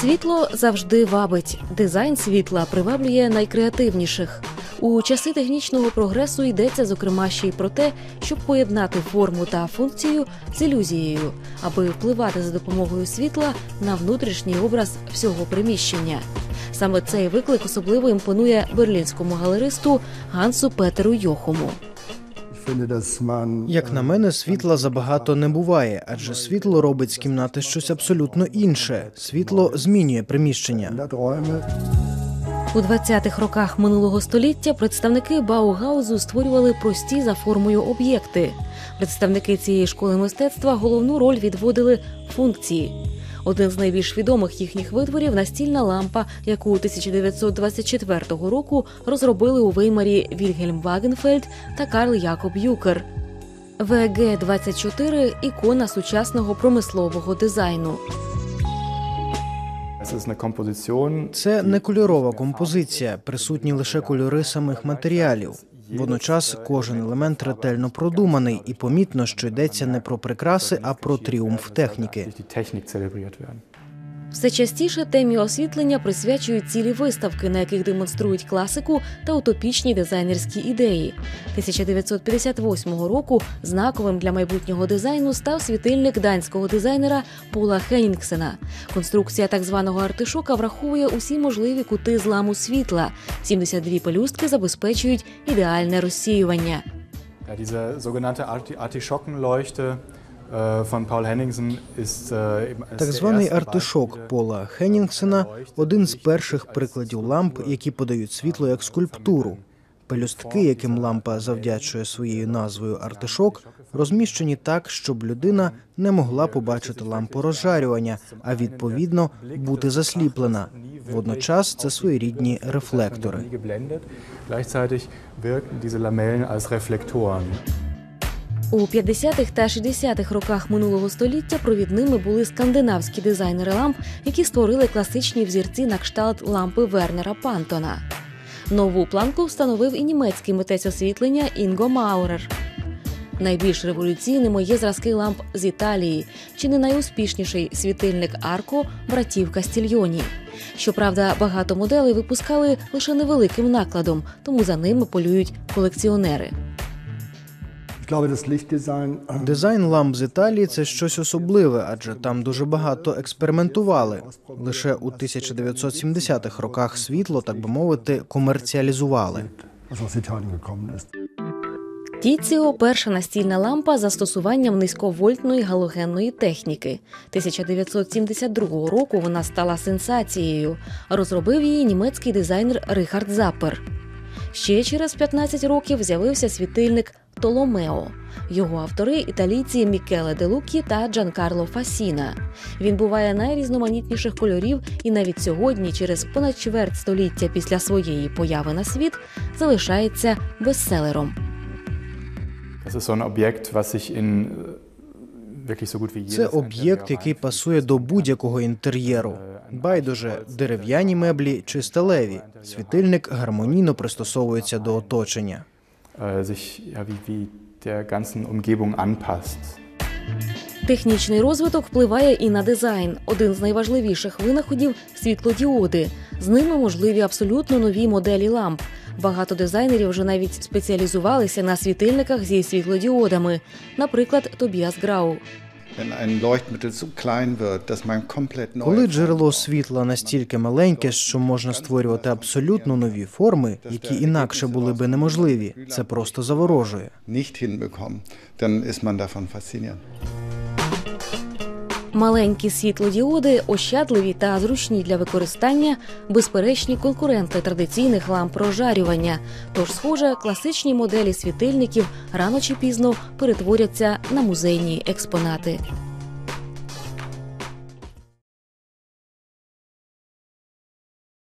Світло завжди вабить. Дизайн світла приваблює найкреативніших. У часи технічного прогресу йдеться зокрема ще й про те, щоб поєднати форму та функцію з ілюзією, аби впливати за допомогою світла на внутрішній образ всього приміщення. Саме цей виклик особливо імпонує берлінському галеристу Гансу Петеру Йохому. Як на мене, світла забагато не буває, адже світло робить з кімнати щось абсолютно інше. Світло змінює приміщення. У 20-х роках минулого століття представники Баугаузу створювали прості за формою об'єкти. Представники цієї школи мистецтва головну роль відводили функції. Один з найбільш відомих їхніх витворів настільна лампа, яку 1924 року розробили у Веймарі Вільгельм Вагенфельд та Карл Якоб Юкер. ВГ 24 ікона сучасного промислового дизайну. Це не кольорова композиція, присутні лише кольори самих матеріалів. Водночас кожен елемент ретельно продуманий, і помітно, що йдеться не про прикраси, а про тріумф техніки. Все частіше темі освітлення присвячують цілі виставки, на яких демонструють класику та утопічні дизайнерські ідеї. 1958 року знаковим для майбутнього дизайну став світильник данського дизайнера Пола Хеннінгсена. Конструкція так званого артишока враховує усі можливі кути зламу світла. 72 пелюстки забезпечують ідеальне розсіювання. Diese sogenannte Artischockenleuchte Henningsen ist Так званий артишок Пола Хеннінгсена один з перших прикладів ламп, які подають світло як скульптуру. Пелюстки, яким лампа завдячує своєю назвою артишок, розміщені так, щоб людина не могла побачити лампу розжарювання, а відповідно бути засліплена. Водночас це своєрідні рефлектори. У 50-х та 60-х роках минулого століття провідними були скандинавські дизайнери ламп, які створили класичні взірці на кшталт лампи Вернера Пантона. Нову планку встановив і німецький митець освітлення Інго Маурер. Найбільш революційними є зразки ламп з Італії, чи не найуспішніший світильник Арко братів Кастільйоні. Щоправда, багато моделей випускали лише невеликим накладом, тому за ними полюють колекціонери. Дизайн ламп з Італії це щось особливе, адже там дуже багато експериментували. Лише у 1970-х роках світло, так би мовити, комерціалізували. Тіціо перша настільна лампа з застосуванням низьковольтної галогенної техніки. 1972 року вона стала сенсацією. Розробив її німецький дизайнер Рихард Запер. Ще через 15 років з'явився світильник Толомео. Його автори італійці Мікеле Делукі та Джанкарло Фасіна. Він буває найрізноманітніших кольорів і навіть сьогодні, через понад чверть століття після своєї появи на світ, залишається бестселером. Das ist so ein Це об'єкт, який пасує до будь-якого інтер'єру. Байдуже, дерев'яні меблі чи сталеві. Світильник гармонійно пристосовується до оточення. anpasst. Технічний розвиток впливає і на дизайн. Один з найважливіших винаходів світлодіоди. З ними можливі абсолютно нові моделі ламп. Багато дизайнерів вже навіть спеціалізувалися на світильниках зі світлодіодами, наприклад, Тобіас Грау. Коли джерело світла настільки маленьке, що можна створювати абсолютно нові форми, які інакше були би неможливі, це просто заворожує. Маленькі світлодіоди, ощадливі та зручні для використання, безперечні конкуренти традиційних ламп прожарювання. Тож, схоже, класичні моделі світильників рано чи пізно перетворяться на музейні експонати.